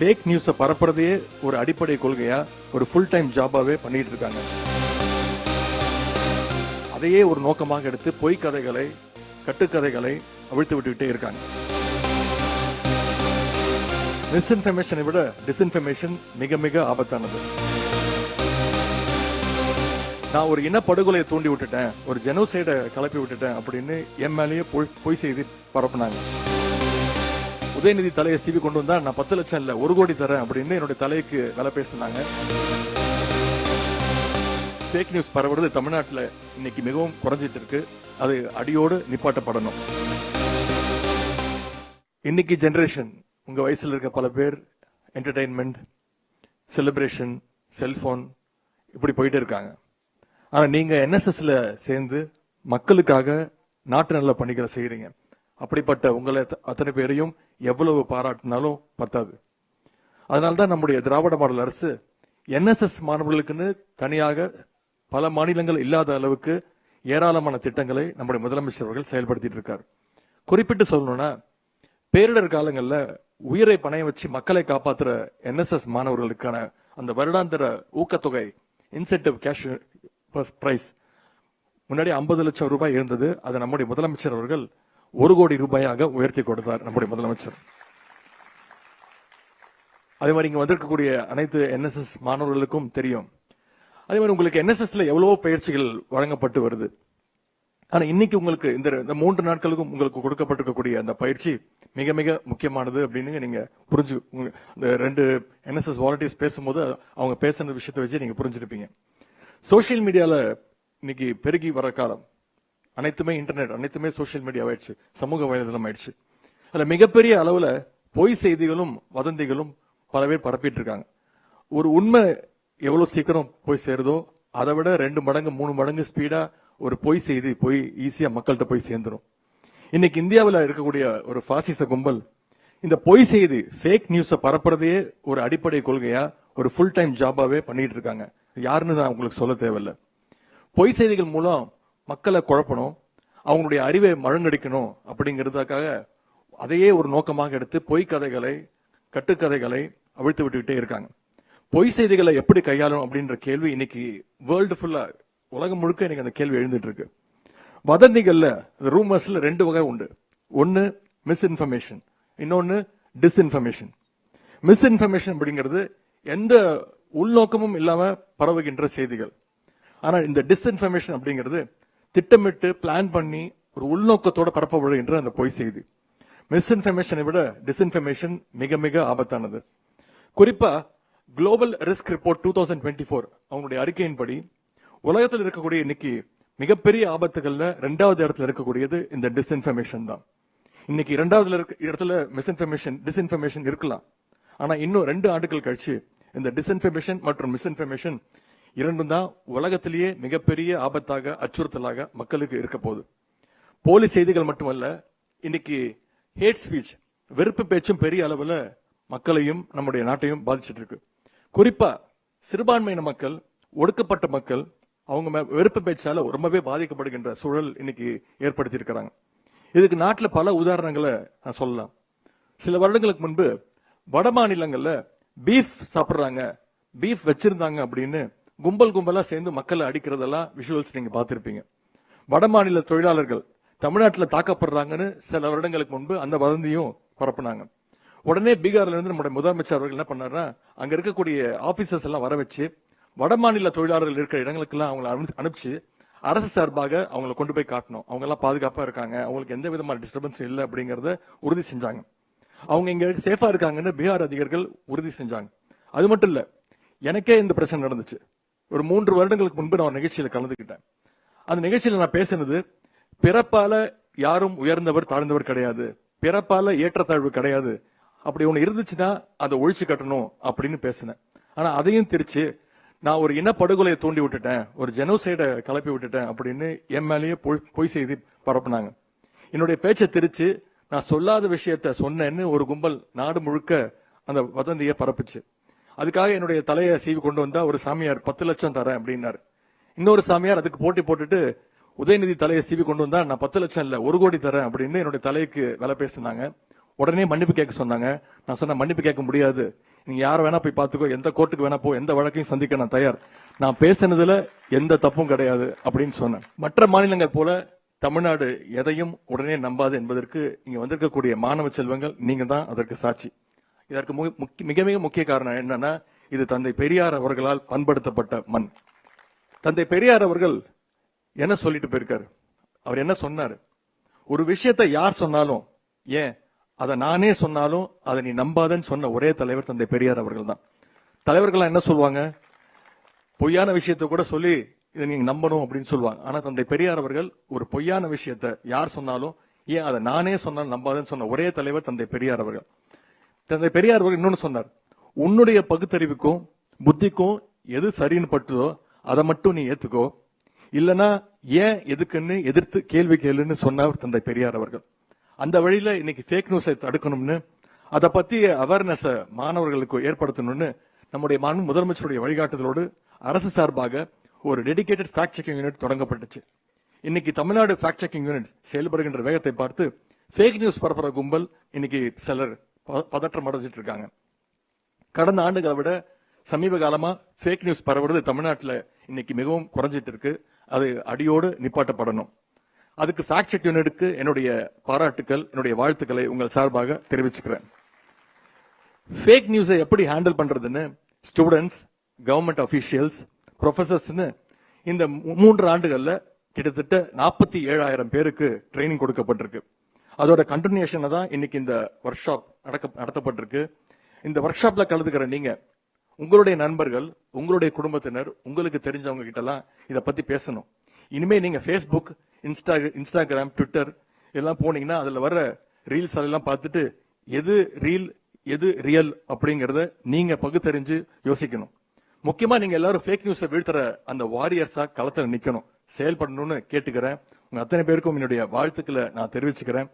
Fake நியூஸை பரப்புறதையே ஒரு அடிப்படை கொள்கையா? ஒரு ஃபுல் டைம் ஜாபாவே பண்ணிட்டு இருக்காங்க. அதையே ஒரு நோக்கமாக எடுத்து பொய் கதைகளை கட்டுக்கதைகளை அவிழ்த்து விட்டுக்கிட்டே இருக்காங்க. மிஸ்இன்ஃபர்மேஷனை விட டிஸ்இன்ஃபர்மேஷன் மிக மிக ஆபத்தானது. நான் ஒரு இனப்படுகொலையை தூண்டி விட்டுட்டேன் ஒரு ஜெனோசைடை கிளப்பி விட்டுட்டேன் அப்படின்னு என் மேலேயே பொய் செய்தி பரப்புனாங்க. உதயநிதி தலையை சீவி கொண்டு வந்தா நான் பத்து லட்சம் இல்லை ஒரு கோடி தரேன் அப்படின்னு என்னுடைய தலைக்கு விலை பேசினாங்க. ஃபேக் நியூஸ் பரவுறது தமிழ்நாட்டில் இன்னைக்கு மிகவும் குறைஞ்சிட்டு இருக்கு. அது அடியோடு நிப்பாட்டப்படணும். இன்னைக்கு ஜென்ரேஷன் உங்க வயசுல இருக்க பல பேர் என்டர்டைன்மெண்ட் செலிப்ரேஷன் செல்போன் இப்படி போயிட்டு இருக்காங்க. ஆனால் நீங்கள் என்எஸ்எஸ்ல சேர்ந்து மக்களுக்காக நாட்டு நல்ல பணிகளை செய்கிறீங்க அப்படிப்பட்ட உங்களை அத்தனை பேரையும் எவ்வளவு பாராட்டினாலும் பத்தாது. அதனால்தான் நம்முடைய திராவிட மாடல் அரசு என்எஸ்எஸ் மாணவர்களுக்குன்னு தனியாக பல மாநிலங்கள் இல்லாத அளவுக்கு ஏராளமான திட்டங்களை நம்முடைய முதலமைச்சர் அவர்கள் செயல்படுத்திட்டு இருக்கார். குறிப்பிட்டு சொல்லணும்னா பேரிடர் காலங்களில் உயிரை பணைய வச்சு மக்களை காப்பாற்றுற என்எஸ்எஸ் மாணவர்களுக்கான அந்த வருடாந்திர ஊக்கத்தொகை இன்சென்டிவ் கேஷ் பிரைஸ் முன்னாடி ஐம்பது லட்சம் ரூபாய் இருந்தது. அதை நம்முடைய முதலமைச்சர் அவர்கள் ஒரு கோடி ரூபாயாக உயர்த்தி கொடுத்தார் நம்முடைய முதலமைச்சர். அதே மாதிரி இங்க வந்திருக்கக்கூடிய அனைத்து என்எஸ்எஸ் மாணவர்களுக்கும் தெரியும். அதே மாதிரி உங்களுக்கு என்எஸ்எஸ்ல எவ்வளவோ பயிற்சிகள் வழங்கப்பட்டு வருது. ஆனா இன்னைக்கு உங்களுக்கு இந்த இந்த மூன்று நாட்களுக்கும் உங்களுக்கு கொடுக்கப்பட்டிருக்கக்கூடிய அந்த பயிற்சி மிக மிக முக்கியமானது அப்படின்னு நீங்க புரிஞ்சு இந்த ரெண்டு என்எஸ்எஸ் வாலண்டியர்ஸ் பேசும்போது அவங்க பேசுன விஷயத்தை வச்சு நீங்க புரிஞ்சிருப்பீங்க. சோஷியல் மீடியால இன்னைக்கு பெருகி வர காலம். அனைத்துமே இன்டர்நெட் அனைத்துமே சோஷியல் மீடியா ஆயிடுச்சு. சமூக வலைதளம் ஆயிடுச்சு. அதுல மிகப்பெரிய அளவுல பொய் செய்திகளும் வதந்திகளும் பல பேர் பரப்பிட்டு இருக்காங்க ஒரு உண்மை எவ்வளவு சீக்கிரம் போய் சேருதோ அதை விட ரெண்டு மடங்கு மூணு மடங்கு ஸ்பீடா ஒரு பொய் செய்தி போய் ஈஸியா மக்கள்கிட்ட போய் சேர்ந்துரும். இன்னைக்கு இந்தியாவில் இருக்கக்கூடிய ஒரு பாசிச கும்பல் இந்த பொய் செய்தி ஃபேக் நியூஸை பரப்புறதையே ஒரு அடிப்படை கொள்கையா ஒரு ஃபுல் டைம் ஜாபாவே பண்ணிட்டு இருக்காங்க. யாருன்னு நான் உங்களுக்கு சொல்ல தேவையில்லை. பொய் செய்திகள் மூலம் மக்களை குழப்பணும் அவங்களுடைய அறிவை மழுங்கடிக்கணும் அப்படிங்கிறதுக்காக அதையே ஒரு நோக்கமாக எடுத்து பொய் கதைகளை கட்டுக்கதைகளை அவிழ்த்து விட்டுக்கிட்டே இருக்காங்க. பொய் செய்திகளை எப்படி கையாளணும் அப்படின்ற கேள்வி இன்னைக்கு வேர்ல்டு ஃபுல்லா உலகம் முழுக்க இன்னைக்கு அந்த கேள்வி எழுந்துட்டு இருக்கு. வதந்திகள்ல ரூமர்ஸ்ல ரெண்டு வகை உண்டு. ஒன்னு மிஸ்இன்ஃபர்மேஷன் இன்னொன்னு டிஸ்இன்ஃபர்மேஷன் மிஸ்இன்ஃபர்மேஷன் அப்படிங்கிறது எந்த உள்நோக்கமும் இல்லாம பரவுகின்ற செய்திகள். ஆனால் இந்த டிஸ்இன்ஃபர்மேஷன் அப்படிங்கிறது திட்டமிட்டு பிளான் பண்ணி ஒரு உள்நோக்கத்தோட பரப்பப்படுகின்ற அந்த பொய் செய்தி. மிஸ்இன்ஃபர்மேஷனை விட டிஸ்இன்ஃபர்மேஷன் மிக மிக ஆபத்தானது. குறிப்பா global risk report two thousand twenty four அவங்களுடைய அறிக்கையின்படி உலகத்தில் இருக்கக்கூடிய இன்னைக்கு மிகப்பெரிய ஆபத்துகள்ல ரெண்டாவது இடத்துல இருக்கக்கூடியது இந்த டிஸ்இன்ஃபர்மேஷன் தான். இன்னைக்கு இரண்டாவதுல இருக்க இடத்துல மிஸ்இன்ஃபர்மேஷன் டிஸ்இன்ஃபர்மேஷன் இருக்கலாம். ஆனா இன்னும் ரெண்டு ஆண்டுகள் கழிச்சு இந்த டிஸ்இன்ஃபர்மேஷன் மற்றும் மிஸ்இன்ஃபர்மேஷன் இரண்டும் தான் உலகத்திலேயே மிகப்பெரிய ஆபத்தாக அச்சுறுத்தலாக மக்களுக்கு இருக்க போகுது. போலி செய்திகள் மட்டுமல்ல இன்னைக்கு ஹேட் ஸ்பீச் வெறுப்பு பேச்சும் பெரிய அளவில் மக்களையும் நம்முடைய நாட்டையும் பாதிச்சுட்டு இருக்கு. குறிப்பா சிறுபான்மையின மக்கள் ஒடுக்கப்பட்ட மக்கள் அவங்க மே- வெறுப்பு பேச்சால ரொம்பவே பாதிக்கப்படுகின்ற சூழல் இன்னைக்கு ஏற்படுத்தி இருக்கிறாங்க இதுக்கு நாட்டில் பல உதாரணங்களை நான் சொல்லலாம். சில வருடங்களுக்கு முன்பு வட மாநிலங்களில் பீஃப் சாப்பிட்றாங்க பீஃப் வச்சிருந்தாங்க அப்படின்னு கும்பல் கும்பலாக சேர்ந்து மக்களை அடிக்கிறதெல்லாம் விஷுவல்ஸ் நீங்கள் பார்த்துருப்பீங்க. வட மாநில தொழிலாளர்கள் தமிழ்நாட்டில் தாக்கப்படுறாங்கன்னு சில வருடங்களுக்கு முன்பு அந்த வதந்தியும் பரப்புனாங்க. உடனே பீகார்ல இருந்து நம்முடைய முதலமைச்சர் அவர்கள் என்ன பண்ணாருன்னா அங்க இருக்கக்கூடிய ஆபீசர்ஸ் எல்லாம் வர வச்சு வட மாநில தொழிலாளர்கள் இருக்கிற இடங்களுக்கெல்லாம் அவங்களை அனு- அனுப்பிச்சு அரசு சார்பாக அவங்களை கொண்டு போய் காட்டணும். அவங்க எல்லாம் பாதுகாப்பா இருக்காங்க. அவங்களுக்கு எந்த விதமான டிஸ்டர்பன்ஸ் இல்லை அப்படிங்கறத உறுதி செஞ்சாங்க. அவங்க இங்க சேஃபா இருக்காங்கன்னு பீகார் அதிகாரிகள் உறுதி செஞ்சாங்க. அது மட்டும் இல்ல எனக்கே இந்த பிரச்சனை நடந்துச்சு. ஒரு மூன்று வருடங்களுக்கு முன்பு நான் ஒரு கலந்துக்கிட்டேன். அந்த நிகழ்ச்சியில் நான் பேசினது பிறப்பால யாரும் உயர்ந்தவர் தாழ்ந்தவர் கிடையாது. பிறப்பால ஏற்றத்தாழ்வு கிடையாது. அப்படி ஒன்று இருந்துச்சுன்னா அதை ஒழிச்சு கட்டணும் அப்படின்னு பேசினேன். ஆனா அதையும் திருச்சு நான் ஒரு இனப்படுகொலையை தூண்டி விட்டுட்டேன். ஒரு ஜெனோசைடை கிளப்பி விட்டுட்டேன் அப்படின்னு என் மேலேயே பொய் பொய் செய்தி பரப்புனாங்க. என்னுடைய பேச்சை திருச்சு நான் சொல்லாத விஷயத்த சொன்னேன்னு ஒரு கும்பல் நாடு முழுக்க அந்த வதந்தியை பரப்புச்சு. அதுக்காக என்னுடைய தலையை சீவி கொண்டு வந்தா ஒரு சாமியார் பத்து லட்சம் தரேன் அப்படின்னாரு. இன்னொரு சாமியார் அதுக்கு போட்டி போட்டுட்டு உதயநிதி தலையை சீவி கொண்டு வந்தா நான் பத்து லட்சம் இல்ல ஒரு கோடி தரேன் அப்படின்னு என்னுடைய தலைக்கு விலை பேசினாங்க. உடனே மன்னிப்பு கேட்க சொன்னாங்க. நான் சொன்ன மன்னிப்பு கேட்க முடியாது. நீங்க யார் வேணா போய் பாத்துக்கோ எந்த கோர்ட்டுக்கு வேணா போ எந்த வழக்கையும் சந்திக்க நான் தயார். நான் பேசினதுல எந்த தப்பும் கிடையாது அப்படின்னு சொன்னேன். மற்ற மாநிலங்கள் போல தமிழ்நாடு எதையும் உடனே நம்பாது என்பதற்கு இங்க வந்திருக்கக்கூடிய மாணவ செல்வங்கள் நீங்க தான் அதற்கு சாட்சி. இதற்கு மு- முக்கிய- மிக மிக முக்கிய காரணம் என்னன்னா இது தந்தை பெரியார் அவர்களால் பண்படுத்தப்பட்ட மண். தந்தை பெரியார் அவர்கள் என்ன சொல்லிட்டு போயிருக்காரு? அவர் என்ன சொன்னாரு? ஒரு விஷயத்தை யார் சொன்னாலும் ஏன்? அதை நானே சொன்னாலும் அதை நீ நம்பாதன்னு சொன்ன ஒரே தலைவர் தந்தை பெரியார் அவர்கள் தான். தலைவர்கள்லாம் என்ன சொல்லுவாங்க? பொய்யான விஷயத்தை கூட சொல்லி இதை நீங்க நம்பணும் அப்படின்னு சொல்லுவாங்க. ஆனா தந்தை பெரியார் அவர்கள் ஒரு பொய்யான விஷயத்தை யார் சொன்னாலும் ஏன் அதை நானே சொன்னாலும் நம்பாதன்னு சொன்ன ஒரே தலைவர் தந்தை பெரியார் அவர்கள். தந்தை பெரியார் அவர்கள் இன்னொன்னு சொன்னார். உன்னுடைய பகுத்தறிவுக்கும் புத்திக்கும் எது சரின்னு பட்டுதோ அதை மட்டும் நீ ஏத்துக்கோ. இல்லனா ஏன் எதுக்குன்னு எதிர்த்து கேள்வி கேளுன்னு சொன்னார் தந்தை பெரியார் அவர்கள். அந்த வழியில இன்னைக்கு ஃபேக் நியூஸை தடுக்கணும்னு அதை பத்தி அவேர்னஸ் மாணவர்களுக்கு ஏற்படுத்தணும்னு நம்முடைய மாநில முதலமைச்சருடைய வழிகாட்டுதலோடு அரசு சார்பாக ஒரு டெடிகேட்டட் ஃபேக்ட் செக்கிங் யூனிட் தொடங்கப்பட்டுச்சு. இன்னைக்கு தமிழ்நாடு ஃபேக்ட் செக்கிங் யூனிட் செயல்படுகின்ற வேகத்தை பார்த்து ஃபேக் நியூஸ் பரப்புற கும்பல் இன்னைக்கு சிலர் பதற்றம் அடைஞ்சிட்டு இருக்காங்க கடந்த ஆண்டுகளை விட சமீப காலமா ஃபேக் நியூஸ் பரவுறது தமிழ்நாட்டில் இன்னைக்கு மிகவும் குறைஞ்சிட்டு இருக்கு அது அடியோடு நிப்பாட்டப்படணும். அதுக்கு ஃபேக்ட் செக் யூனிட்டுக்கு என்னுடைய பாராட்டுக்கள் என்னுடைய வாழ்த்துக்களை உங்கள் சார்பாக தெரிவிச்சுக்கிறேன். ஃபேக் நியூஸை எப்படி ஹேண்டில் பண்றதுன்னு ஸ்டூடெண்ட்ஸ் கவர்மெண்ட் அஃபீஷியல்ஸ் ப்ரொஃபசர்ஸ்னு இந்த மூன்று ஆண்டுகளில் கிட்டத்தட்ட நாற்பத்தி ஏழாயிரம் பேருக்கு ட்ரைனிங் கொடுக்கப்பட்டிருக்கு. அதோட கண்டினியூஷனை தான் இன்னைக்கு இந்த ஒர்க் ஷாப் நடத்தப்பட்டிருக்கு. இந்த ஒர்க் ஷாப்ல கலந்துக்கிற நீங்க உங்களுடைய நண்பர்கள் உங்களுடைய குடும்பத்தினர் உங்களுக்கு தெரிஞ்சவங்க கிட்டலாம் இதை பத்தி பேசணும். இனிமே நீங்க ஃபேஸ்புக் இன்ஸ்டா இன்ஸ்டாகிராம் ட்விட்டர் எல்லாம் போனீங்கன்னா அதுல வர ரீல்ஸ் அதெல்லாம் பார்த்துட்டு எது ரீல் எது ரியல் அப்படிங்கறத நீங்க பகுத்தறிஞ்சு யோசிக்கணும். முக்கியமா நீங்க எல்லாரும் ஃபேக் நியூஸை வீழ்த்துற அந்த வாரியர்ஸா களத்துல நிக்கணும். செயல்படணும்னு கேட்டுக்கிறேன். உங்க அத்தனை பேருக்கும் என்னுடைய வாழ்த்துக்களை நான் தெரிவிச்சுக்கிறேன்.